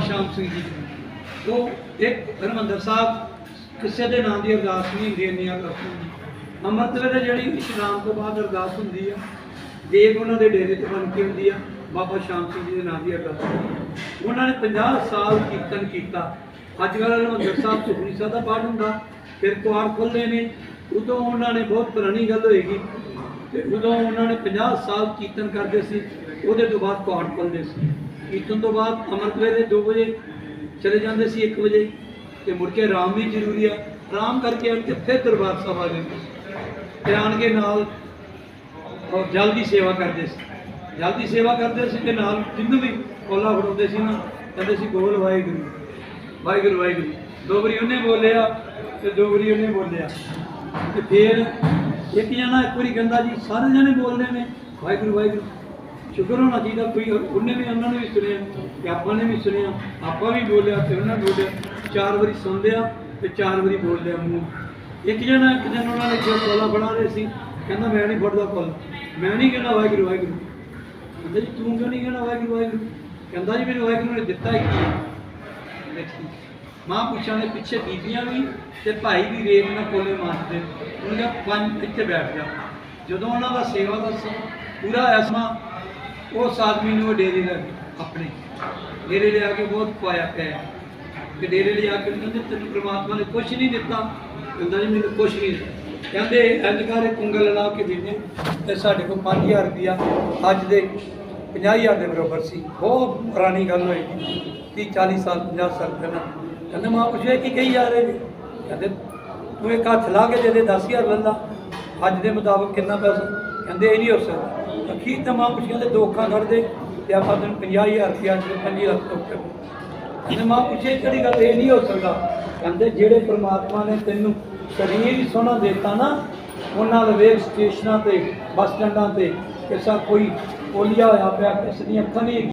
ਬਾਬਾ ਸ਼ਾਮ ਸਿੰਘ ਜੀ ਉਹ ਇੱਕ ਹਰਮੰਦਰ ਸਾਹਿਬ ਕਿਸੇ ਦੇ ਨਾਮ ਦੀ ਅਰਦਾਸ ਨਹੀਂ ਹੁੰਦੀ, ਇੰਨੀਆਂ ਅਰਦਾਸਾਂ ਅੰਮ੍ਰਿਤ ਵੇਲੇ ਜਿਹੜੀ ਇਸ਼ਨਾਨ ਤੋਂ ਬਾਅਦ ਅਰਦਾਸ ਹੁੰਦੀ ਆ, ਦੇਗ ਉਹਨਾਂ ਦੇ ਡੇਰੇ ਤੇ ਬਣ ਕੇ ਹੁੰਦੀ ਆ, ਬਾਬਾ ਸ਼ਾਮ ਸਿੰਘ ਜੀ ਦੇ ਨਾਮ ਦੀ ਅਰਦਾਸ ਉਹਨਾਂ ਨੇ 50 ਸਾਲ ਕੀਰਤਨ ਕੀਤਾ। ਅੱਜ ਕੱਲ੍ਹ ਹਰਮੰਦਰ ਸਾਹਿਬ ਸੁਖਨੀ ਸਾਹਿਬ ਦਾ ਪਾਠ ਹੁੰਦਾ, ਫਿਰ ਕੁਆਰ ਖੁੱਲ੍ਹਦੇ ਨੇ, ਉਦੋਂ ਉਹਨਾਂ ਨੇ ਬਹੁਤ ਪੁਰਾਣੀ ਗੱਲ ਹੋਏਗੀ। ਤੇ ਉਦੋਂ ਉਹਨਾਂ ਨੇ 50 ਸਾਲ ਕੀਰਤਨ ਕਰਦੇ ਸੀ, ਉਹਦੇ ਤੋਂ ਬਾਅਦ ਕੁਆਰ ਖੁੱਲ੍ਹਦੇ ਸੀ। ਕੀਰਤਨ ਤੋਂ ਬਾਅਦ ਅੰਮ੍ਰਿਤ ਵੇਲੇ 2 ਵਜੇ ਚਲੇ ਜਾਂਦੇ ਸੀ 1 ਵਜੇ। ਤੇ ਮੁੜ ਕੇ ਆਰਾਮ ਵੀ ਜ਼ਰੂਰੀ ਆ। ਆਰਾਮ ਕਰਕੇ ਆਣ ਕੇ ਫਿਰ ਦਰਬਾਰ ਸਾਹਿਬ ਆ ਜਾਂਦੇ ਸੀ ਤੇ ਆਣ ਕੇ ਨਾਲ ਔਰ ਜਲਦੀ ਸੇਵਾ ਕਰਦੇ ਸੀ। ਜਲਦੀ ਸੇਵਾ ਕਰਦੇ ਸੀ ਤੇ ਨਾਲ ਜਿੰਨੂੰ ਵੀ ਕੋਲਾ ਫੜਾਉਂਦੇ ਸੀ ਨਾ, ਕਹਿੰਦੇ ਸੀ, ਗੋਲ ਵਾਹਿਗੁਰੂ ਵਾਹਿਗੁਰੂ ਵਾਹਿਗੁਰੂ। ਦੋ ਵਾਰੀ ਉਹਨੇ ਬੋਲਿਆ ਤੇ ਦੋ ਵਾਰੀ ਉਹਨੇ ਬੋਲਿਆ। ਤੇ ਫਿਰ ਇੱਕ ਜਣਾ ਇੱਕ ਵਾਰੀ ਕਹਿੰਦਾ ਜੀ, ਸਾਰੇ ਜਣੇ ਬੋਲਦੇ ਨੇ, ਵਾਹਿਗੁਰੂ ਵਾਹਿਗੁਰੂ। ਸ਼ੁਕਰ ਹੋਣਾ ਚਾਹੀਦਾ ਕੋਈ ਉਹਨੇ ਵੀ ਉਹਨਾਂ ਨੇ ਵੀ ਸੁਣਿਆ ਤੇ ਆਪਾਂ ਨੇ ਵੀ ਸੁਣਿਆ, ਆਪਾਂ ਵੀ ਬੋਲਿਆ ਤੇ ਉਹਨਾਂ ਨੇ ਬੋਲਿਆ। ਚਾਰ ਵਾਰੀ ਸੁਣਦੇ ਆ ਤੇ ਚਾਰ ਵਾਰੀ ਬੋਲਦੇ ਆ ਮੂੰਹ। ਇੱਕ ਜਣਾ, ਇੱਕ ਦਿਨ ਉਹਨਾਂ ਨੇ ਜੋ ਕੋਲਾ ਬਣਾ ਰਹੇ ਸੀ, ਕਹਿੰਦਾ ਮੈਂ ਨਹੀਂ ਫੜਦਾ ਕੋਲ। ਮੈਂ ਨਹੀਂ ਕਹਿੰਦਾ ਵਾਹਿਗੁਰੂ ਵਾਹਿਗੁਰੂ। ਕਹਿੰਦਾ ਜੀ, ਤੂੰ ਕਿਉਂ ਨਹੀਂ ਕਹਿੰਦਾ ਵਾਹਿਗੁਰੂ ਵਾਹਿਗੁਰੂ? ਕਹਿੰਦਾ ਜੀ, ਮੈਨੂੰ ਵਾਹਿਗੁਰੂ ਨੇ ਦਿੱਤਾ ਹੀ ਕੀ ਹੈ। ਦੇਖੀ। ਦੇ ਪਿੱਛੇ ਬੀਬੀਆਂ ਵੀ ਤੇ ਭਾਈ ਵੀ ਰੇਤ ਨਾਲ ਕੋਲੇ ਮਾਰਦੇ। ਉਹਨਾਂ ਕਿਹਾ, ਪੰਜ, ਇੱਥੇ ਬੈਠ ਗਿਆ ਜਦੋਂ ਉਹਨਾਂ ਦਾ ਸੇਵਾ ਦਾ ਪੂਰਾ ਐਸਮਾ ਉਸ ਆਦਮੀ ਨੂੰ ਉਹ ਡੇਰੇ ਲੈ ਗਏ ਆਪਣੇ। ਡੇਰੇ ਲਿਆ ਕੇ ਬਹੁਤ ਪਾਇਆ ਪਿਆ। ਤੇ ਡੇਰੇ ਲਿਆ ਕੇ ਕਹਿੰਦੇ, ਤੈਨੂੰ ਪ੍ਰਮਾਤਮਾ ਨੇ ਕੁਝ ਨਹੀਂ ਦਿੱਤਾ। ਕਹਿੰਦਾ ਜੀ, ਮੈਨੂੰ ਕੁਝ ਨਹੀਂ ਦਿੱਤਾ। ਕਹਿੰਦੇ ਇੰਜ ਕਰ ਇਹ ਕੁੰਗਲ ਲਾ ਕੇ ਦੇ ਦੇ ਤੇ ਸਾਡੇ ਕੋਲ 5000 ਰੁਪਇਆ ਅੱਜ ਦੇ 50000 ਦੇ ਬਰਾਬਰ ਸੀ। ਬਹੁਤ ਪੁਰਾਣੀ ਗੱਲ ਹੋਈ। 30 40 ਸਾਲ 50 ਸਾਲ ਪਹਿਲਾਂ। ਕਹਿੰਦੇ, ਮਾਂ ਪੁੱਛਿਆ ਕੀ ਕਹੀ ਜਾ ਰਹੇ ਜੀ ਕਹਿੰਦੇ, ਤੂੰ ਇੱਕ ਹੱਥ ਲਾ ਕੇ ਦੇ ਦੇ 10000 ਲੈ ਲਾ ਅੱਜ ਦੇ ਮੁਤਾਬਕ ਕਿੰਨਾ ਪੈਸਾ? ਕਹਿੰਦੇ, ਇਹ ਨਹੀਂ ਹੋ ਸਕਦਾ। ਅਖੀਰ ਤਾਂ ਮਾਂ ਪੁੱਛਿਆ ਤੇ ਦੋ ਤੇ ਆਪਾਂ ਤੈਨੂੰ 50000 ਰੁਪਇਆ ਅੱਜ 5 ਲੱਖ ਤੋਂ ਉੱਤੇ। ਕਹਿੰਦੇ ਮਾਂ ਪੁੱਛੇ ਕਿਹੜੀ ਗੱਲ ਇਹ ਨਹੀਂ ਹੋ ਸਕਦਾ। ਕਹਿੰਦੇ ਜਿਹੜੇ ਪ੍ਰਮਾਤਮਾ ਨੇ ਤੈਨੂੰ ਸਰੀਰ ਹੀ ਸੋਹਣਾ ਦਿੱਤਾ ਨਾ, ਉਹਨਾਂ ਦੇ ਵੇਖ ਸਟੇਸ਼ਨਾਂ ਤੇ, ਬੱਸ ਸਟੈਂਡਾਂ ਤੇ ਕਿਸੇ ਕੋਈ ਪੋਲੀਆ ਹੋਇਆ ਪਿਆ, ਕਿਸ ਦੀਆਂ ਅੱਖਾਂ ਨਹੀਂ